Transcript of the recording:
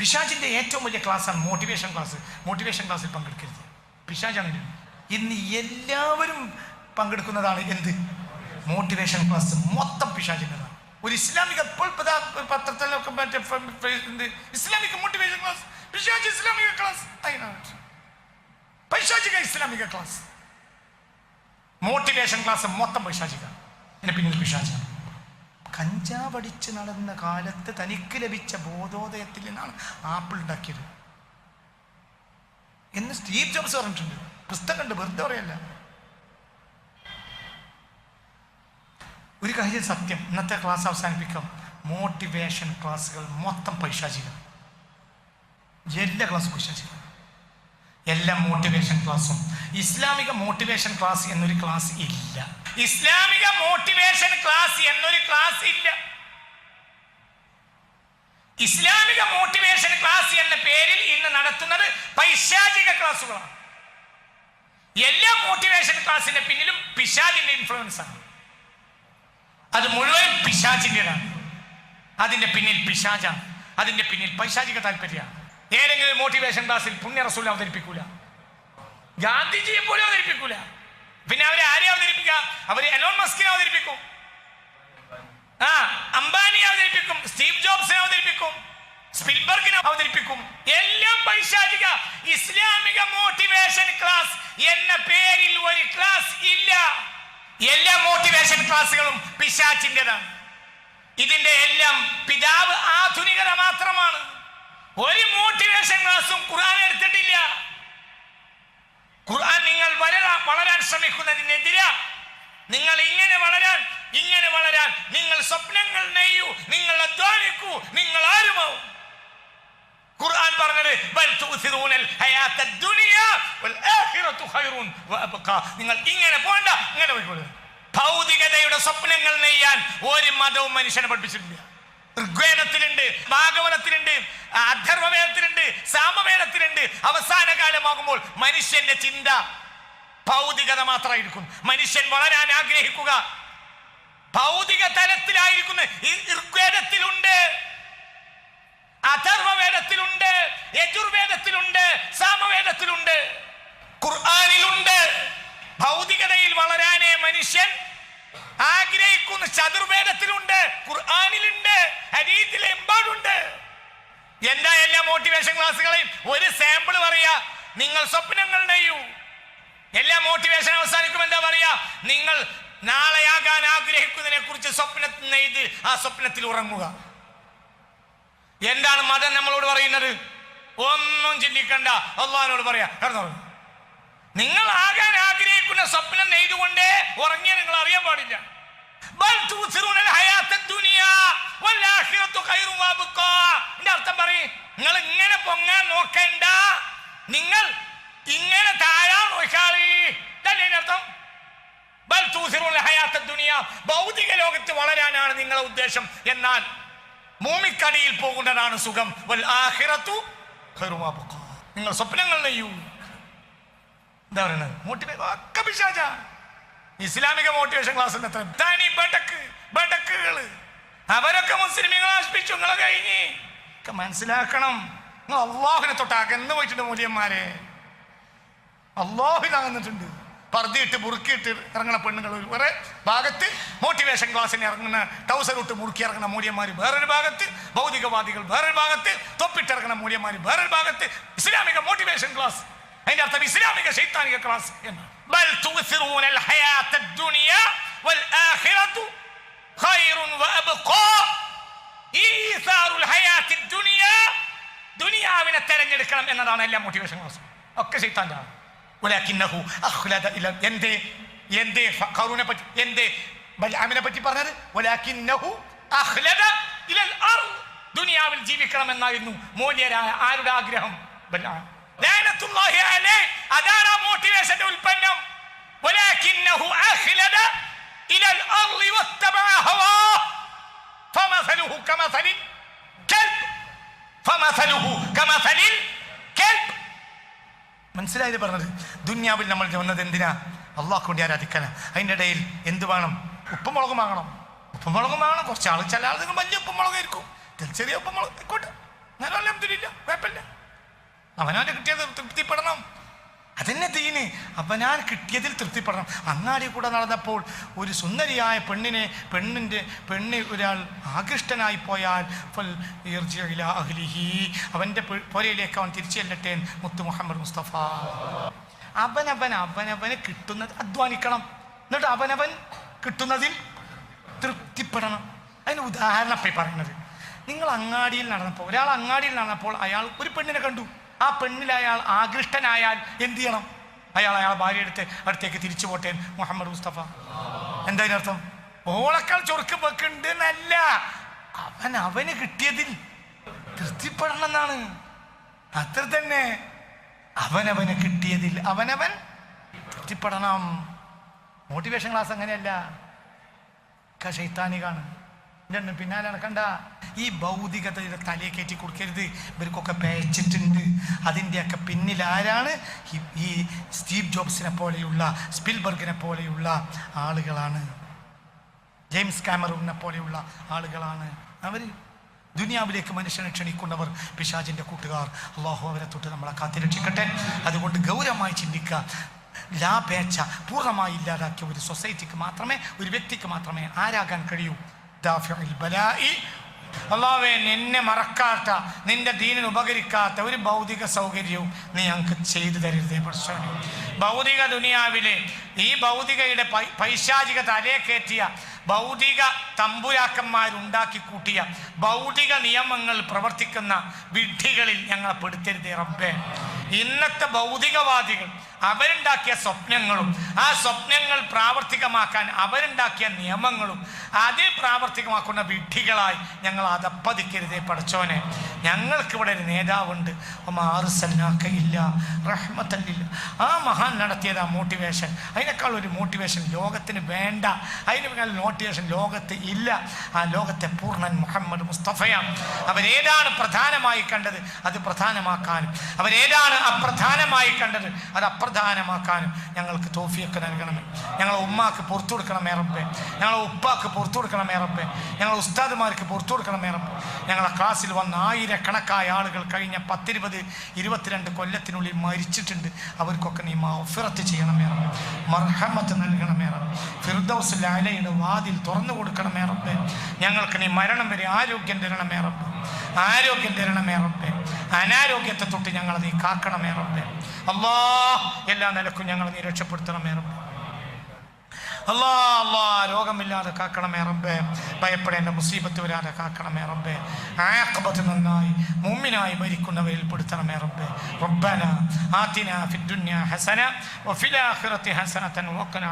പിശാജിന്റെ ഏറ്റവും വലിയ ക്ലാസ്സാണ് മോട്ടിവേഷൻ ക്ലാസ് മോട്ടിവേഷൻ ക്ലാസ്സിൽ പങ്കെടുക്കരുത്. പിശാജാണ് ഇത്. ഇന്ന് എല്ലാവരും പങ്കെടുക്കുന്നതാണ് എന്ത്? മോട്ടിവേഷൻ ക്ലാസ് മൊത്തം പിശാജിന്റെതാണ് ഒരു ഇസ്ലാമിക പത്രത്തിലൊക്കെ മറ്റേ ഇസ്ലാമിക മോട്ടിവേഷൻ ക്ലാസ് പിശാജ് ഇസ്ലാമിക ക്ലാസ് പൈശാചിക ഇസ്ലാമിക ക്ലാസ് മോട്ടിവേഷൻ ക്ലാസ് മൊത്തം പൈശാചിക. എന്നെ പിന്നിൽ പിശാചാണ് കഞ്ചാവടിച്ച് നടന്ന കാലത്ത് തനിക്ക് ലഭിച്ച ബോധോദയത്തിൽ നിന്നാണ് ആപ്പിൾ ഉണ്ടാക്കിയത് എന്ന് സ്റ്റീവ് ജോബ്സ് പറഞ്ഞിട്ടുണ്ട്. പുസ്തകമുണ്ട് വെറുതെ പറയല്ല. ഒരു കാര്യം സത്യം. ഇന്നത്തെ ക്ലാസ് അവസാനിപ്പിക്കാം. മോട്ടിവേഷൻ ക്ലാസ്സുകൾ മൊത്തം പൈശാചികം. എല്ലാ ക്ലാസ്സും പൈശാചികം. എല്ലാ മോട്ടിവേഷൻ ക്ലാസ്സും ഇസ്ലാമിക മോട്ടിവേഷൻ ക്ലാസ് എന്നൊരു ക്ലാസ് ഇല്ല. ഇസ്ലാമിക മോട്ടിവേഷൻ ക്ലാസ് എന്നൊരു ക്ലാസ് ഇല്ല. ഇസ്ലാമിക മോട്ടിവേഷൻ ക്ലാസ് എന്ന പേരിൽ ഇന്ന് നടത്തുന്നത് പൈശാചിക ക്ലാസ്സുകളാണ് എല്ലാ മോട്ടിവേഷൻ ക്ലാസിന്റെ പിന്നിലും പിശാചിന്റെ ഇൻഫ്ലുവൻസ് ആണ്. അത് മുഴുവൻ പിശാചിന്റേതാണ്. അതിന്റെ പിന്നിൽ പിശാചാണ്. അതിന്റെ പിന്നിൽ പൈശാചിക താല്പര്യമാണ്. ഏതെങ്കിലും മോട്ടിവേഷൻ ക്ലാസ്സിൽ പുണ്യ റസൂൽ അവതരിപ്പിക്കൂല. ഗാന്ധിജിയെ പോലും അവതരിപ്പിക്കൂല. പിന്നെ അവരെ ആരെ അവതരിപ്പിക്കുക? അവർ എലോൺ മസ്കിനെ അവതരിപ്പിക്കും. ആ അംബാനിയെ അവതരിപ്പിക്കും സ്റ്റീവ് ജോബ്സിനെ അവതരിപ്പിക്കും സ്പിൽബർഗിനെ അവതരിപ്പിക്കും. എല്ലാം പൈശാചിക. ഇസ്ലാമിക മോട്ടിവേഷൻ ക്ലാസ് എന്ന പേരിൽ ഒരു ക്ലാസ് ഇല്ല. എല്ലാ മോട്ടിവേഷൻ ക്ലാസ്സുകളും പിശാച്ചിന്റെതാണ് ഇതിന്റെ എല്ലാം പിതാവ് ആധുനികത മാത്രമാണ്. ഒരു മോട്ടിവേഷൻ ക്ലാസ്സും ഖുർആൻ എടുത്തിട്ടില്ല. ഖുർആൻ നിങ്ങൾ വളരാൻ വളരാൻ ശ്രമിക്കുന്നതിനെതിരെ നിങ്ങൾ ഇങ്ങനെ വളരാൻ ഇങ്ങനെ വളരാൻ. നിങ്ങൾ സ്വപ്നങ്ങൾ നെയ്യൂ നിങ്ങൾ അധ്വാനിക്കൂ നിങ്ങൾ ആരുമാവും? ഖുർആൻ പറഞ്ഞത് നിങ്ങൾ ഇങ്ങനെ പോണ്ട ഇങ്ങനെ പോയിക്കോളൂ. ഭൗതികതയുടെ സ്വപ്നങ്ങൾ നെയ്യാൻ ഒരു മതവും മനുഷ്യനെ പഠിപ്പിച്ചിട്ടില്ല. ഋഗ്വേദത്തിലുണ്ട് ഭാഗവതത്തിലുണ്ട് അധർവവേദത്തിലുണ്ട് സാമവേദത്തിലുണ്ട് അവസാന കാലമാകുമ്പോൾ മനുഷ്യന്റെ ചിന്ത ഭൗതികത മാത്രമായിരിക്കും മനുഷ്യൻ വളരാൻ ആഗ്രഹിക്കുക. ഭൗതിക തലത്തിലായിരിക്കുന്നു. ഋഗ്വേദത്തിലുണ്ട്. അഥർവവേദത്തിലുണ്ട് യജുർവേദത്തിലുണ്ട്. സാമവേദത്തിലുണ്ട്. ഖുർആാനിലുണ്ട്. ഭൗതികതയിൽ വളരാനേ മനുഷ്യൻ ആഗ്രഹിക്കുന്ന. ചതുർവേദത്തിലുണ്ട്. ഖുർആാനിലുണ്ട്. ഹരീത്തിലെമ്പാടുണ്ട് എന്താ എല്ലാ മോട്ടിവേഷൻ ക്ലാസ്സുകളെയും നിങ്ങൾ സ്വപ്നങ്ങൾ നെയ്യൂ എല്ലാ മോട്ടിവേഷൻ അവസാനിക്കും. എന്താ പറയാ? നിങ്ങൾ നാളെയാകാൻ ആഗ്രഹിക്കുന്നതിനെ കുറിച്ച് സ്വപ്നത്തിൽ നെയ്ത് ആ സ്വപ്നത്തിൽ ഉറങ്ങുക. എന്താണ് മതം നമ്മളോട് പറയുന്നത്? ഒന്നും ചിന്തിക്കണ്ട. അള്ളഹാനോട് പറയാ നിങ്ങൾ ആകാൻ ആഗ്രഹിക്കുന്ന സ്വപ്നം നെയ്തുകൊണ്ടേ ഉറങ്ങിയ നിങ്ങൾ അറിയാൻ പാടില്ല. നിങ്ങൾ ഇങ്ങനെ പൊങ്ങാൻ നോക്കണ്ട. നിങ്ങൾ ഇങ്ങനെ താഴാൻ അർത്ഥം? ഭൗതിക ലോകത്ത് വളരാനാണ് നിങ്ങളുടെ ഉദ്ദേശം. എന്നാൽ ഭൂമിക്കടിയിൽ പോകുന്നതാണ് സുഖം. നിങ്ങൾ സ്വപ്നങ്ങൾ നെയ്യൂ. എന്താ പറയുന്നത് ഇസ്ലാമിക മോട്ടിവേഷൻ ക്ലാസ് എത്ര? അവരൊക്കെ മുസ്ലിമികളെ നശിപ്പിച്ചു. നിങ്ങളെ മനസ്സിലാക്കണം. നിങ്ങൾ അള്ളാഹുനെ തൊട്ട് പോയിട്ടുണ്ട് മൂല്യന്മാരെ. അള്ളാഹു അകന്നിട്ടുണ്ട് പർദ്ദയിട്ട് മുറുക്കിയിട്ട് ഇറങ്ങുന്ന പെണ്ണുങ്ങൾ വേറെ ഭാഗത്ത് മോട്ടിവേഷൻ ക്ലാസ്സിന് ഇറങ്ങുന്ന ടൗസർ ഇട്ട് മുറുക്കി ഇറങ്ങുന്ന മൂല്യന്മാർ വേറൊരു ഭാഗത്ത് ഭൗതികവാദികൾ വേറൊരു ഭാഗത്ത് തൊപ്പിട്ടിറങ്ങുന്ന മൂല്യന്മാർ വേറൊരു ഭാഗത്ത് ഇസ്ലാമിക മോട്ടിവേഷൻ ക്ലാസ് അതിന്റെ അർത്ഥം ഇസ്ലാമിക ശൈത്താനിക ക്ലാസ് എന്നാണ്. ബൽ ദുനിയാവിനെ തെരഞ്ഞെടുക്കണം എന്നതാണ് എല്ലാ മോട്ടിവേഷൻ ക്ലാസ്സും ഒക്കെ ചെയ്താന്റെ ആണ് ഉലാക്കിന്നഹു അഹ്ലദ ഇല എന്തേ? എന്തേ ഖറൂനെ പറ്റി എന്തേ? ബലാമിനെ പറ്റി പറഞ്ഞത്? ഉലാക്കിന്നഹു അഹ്ലദ ഇലൽ അർദ്. ദുനിയാവിൽ ജീവിക്കണമെന്നായിരുന്നു മൂല്യരായ ആരുടെ ആഗ്രഹം? ബലാം ലാനത്തുല്ലാഹി അലൈഹി അതാണ് മോട്ടിവേഷന്റെ ഉൽപ്പന്നം. ഉലാക്കിന്നഹു അഹ്ലദ ഇലൽ അർദ് വത്തബഅ ഹവാ. ഫമസലുഹു കമസലിൻ. കൽബ് മനസ്സിലായത് പറഞ്ഞത്? ദുന്യാവിൽ നമ്മൾ വന്നത് എന്തിനാ? അള്ളാഹ് കൊണ്ട് ആരാധിക്കാൻ അതിന്റെ ഇടയിൽ എന്ത് വേണം? ഉപ്പുമുളകും വാങ്ങണം. ഉപ്പുമുളകും വാങ്ങണം. കുറച്ച് ആൾ ചില ആളുകൾ വലിയ ഉപ്പുമുളകായിരിക്കും ചെറിയ ഉപ്പുമുളക് ആയിക്കോട്ടെ. എന്നാലും അലഹമില്ല കുഴപ്പമില്ല. അവനവന്റെ കിട്ടിയത് തൃപ്തിപ്പെടണം. അതന്നെ ദീന് ഞാൻ കിട്ടിയതിൽ തൃപ്തിപ്പെടണം. അങ്ങാടി കൂടെ നടന്നപ്പോൾ ഒരു സുന്ദരിയായ പെണ്ണിനെ പെണ്ണിന്റെ പെണ്ണ് ഒരാൾ ആകൃഷ്ടനായി പോയാൽ ഫൽ അഹ്ലിഹി. അവന്റെ പുരയിലേക്ക് അവൻ തിരിച്ചു ചെല്ലട്ടെ മുത്തു മുഹമ്മദ് മുസ്തഫ. അവനവൻ അവനവന് കിട്ടുന്നത് അധ്വാനിക്കണം. എന്നിട്ട് അവനവൻ കിട്ടുന്നതിൽ തൃപ്തിപ്പെടണം. അതിന് ഉദാഹരണം ഇപ്പം പറയുന്നത്. നിങ്ങൾ അങ്ങാടിയിൽ നടന്നപ്പോൾ ഒരാൾ അങ്ങാടിയിൽ നടന്നപ്പോൾ അയാൾ ഒരു പെണ്ണിനെ കണ്ടു. ആ പെണ്ണിൽ അയാൾ ആകൃഷ്ടനായാൽ എന്ത് ചെയ്യണം? അയാൾ അയാൾ ഭാര്യ എടുത്ത് അടുത്തേക്ക് തിരിച്ചു പോട്ടെ മുഹമ്മദ് മുസ്തഫ. എന്താ അർത്ഥം ഓളക്കാൾ ചൊറുക്ക് വെക്കുന്നുണ്ട് എന്നല്ല അവൻ അവന് കിട്ടിയതിൽ തൃപ്തിപ്പെടണം എന്നാണ് അത്ര തന്നെ അവനവന് കിട്ടിയതിൽ അവനവൻ തൃപ്തിപ്പെടണം. മോട്ടിവേഷൻ ക്ലാസ് അങ്ങനെയല്ല. ഒക്കെ ശൈത്താനികാണ്. ഇതൊന്നും പിന്നാലെ നടക്കണ്ട ഈ ഭൗതികതയുടെ തലയെ കയറ്റി കൊടുക്കരുത്. ഇവർക്കൊക്കെ പേച്ചിട്ടുണ്ട് അതിന്റെയൊക്കെ പിന്നിൽ ആരാണ്? ഈ- സ്റ്റീവ് ജോബ്സിനെ പോലെയുള്ള സ്പിൽബർഗിനെ പോലെയുള്ള ആളുകളാണ്. ജെയിംസ് കാമറൂണിനെ പോലെയുള്ള ആളുകളാണ്. അവർ ദുനിയാവിലേക്ക് മനുഷ്യനെ ക്ഷണിക്കുന്നവർ പിശാചിന്റെ കൂട്ടുകാർ. അള്ളാഹു അവരെ തൊട്ട് നമ്മളെ കാത്തിരക്ഷിക്കട്ടെ അതുകൊണ്ട് ഗൗരവമായി ചിന്തിക്കുക. ലാഭേച്ഛ പൂർണമായി ഇല്ലാതാക്കിയ ഒരു സൊസൈറ്റിക്ക് മാത്രമേ ഒരു വ്യക്തിക്ക് മാത്രമേ ആരാകാൻ കഴിയൂ. അള്ളാഹുവേ നിന്നെ മറക്കാത്ത നിന്റെ ദീനിന് ഉപകരിക്കാത്ത ഒരു ഭൗതിക സൗകര്യവും നീ ഞങ്ങൾക്ക് ചെയ്തു തരരുതേ പ്രശ്നം ഭൗതിക ദുനിയാവിലെ ഈ ഭൗതികയുടെ പൈശാചിക തലയെ കയറ്റിയ ഭൗതിക തമ്പുരാക്കന്മാരുണ്ടാക്കി കൂട്ടിയ ഭൗതിക നിയമങ്ങൾ പ്രവർത്തിക്കുന്ന വിഡ്ഢികളിൽ ഞങ്ങളെ പെടുത്തരുതേ റബ്ബേ. ഇന്നത്തെ ഭൗതികവാദികൾ അവരുണ്ടാക്കിയ സ്വപ്നങ്ങളും ആ സ്വപ്നങ്ങൾ പ്രാവർത്തികമാക്കാൻ അവരുണ്ടാക്കിയ നിയമങ്ങളും അതിൽ പ്രാവർത്തികമാക്കുന്ന വിഡ്ഢികളായി ഞങ്ങൾ അതപ്പതിക്കരുതേ പഠിച്ചോനെ ഞങ്ങൾക്കിവിടെ ഒരു നേതാവുണ്ട്. ഇല്ല റഹ്മത്തല്ലില്ല ആ മഹാൻ നടത്തിയത് ആ മോട്ടിവേഷൻ അതിനേക്കാൾ ഒരു മോട്ടിവേഷൻ ലോകത്തിന് വേണ്ട. അതിനേക്കാൾ മോട്ടിവേഷൻ ലോകത്ത് ഇല്ല. ആ ലോകത്തെ പൂർണൻ മുഹമ്മദ് മുസ്തഫയാണ്. അവരേതാണ് പ്രധാനമായി കണ്ടത്? അത് പ്രധാനമാക്കാനും. അവരേതാണ് അപ്രധാനമായി കണ്ടത്? അത് അപ്രധാനമാക്കാനും ഞങ്ങൾക്ക് തോഫിയൊക്കെ നൽകണമേ. ഞങ്ങളെ ഉമ്മാക്ക് പുറത്തു കൊടുക്കണമേ റബ്ബേ. ഞങ്ങളെ ഉപ്പാക്ക് പുറത്തു കൊടുക്കണമേ റബ്ബേ. ഞങ്ങളെ ഉസ്താദുമാർക്ക് പുറത്തു കൊടുക്കണമേ റബ്ബേ. ഞങ്ങളെ ക്ലാസ്സിൽ വന്ന ആയിരക്കണക്കായ ആളുകൾ കഴിഞ്ഞ പത്തിരുപത് ഇരുപത്തിരണ്ട് കൊല്ലത്തിനുള്ളിൽ മരിച്ചിട്ടുണ്ട്. അവർക്കൊക്കെ നീ മഫിറത്ത് ചെയ്യണമേ റബ്ബേ. മർഹമത്ത് നൽകണമേ റബ്ബേ. ഫിർദൗസ് അലയുടെ വാതിൽ തുറന്നു കൊടുക്കണമേ റബ്ബേ. ഞങ്ങൾക്ക് നീ മരണം വരെ ആരോഗ്യം തരണമേ റബ്ബേ. ആരോഗ്യം തരണമേ റബ്ബേ. അനാരോഗ്യത്തെ തൊട്ട് ഞങ്ങളെ നീ കാക്കണമേ റബ്ബേ. അല്ലാ എല്ലാ നിലക്കും ഞങ്ങളെ നീ രക്ഷപ്പെടുത്തണമേ റബ്ബേ. അല്ലാ അല്ലാ രോഗമില്ലാതെ കാക്കണമേ റബ്ബേ. ഭയപ്പെടേണ്ട മുസീബത്ത് വരാതെ കാക്കണമേ റബ്ബേ. ആക്കബത്ത് നന്നായി മുമ്മിനായി മരിക്കുന്നവരിൽ പെടുത്തണമേ റബ്ബേ. റബ്ബന ആത്തിന ഫിദ്ദുന്യ ഹസന വഫിൽ ആഖിറതി ഹസനതൻ വഖിന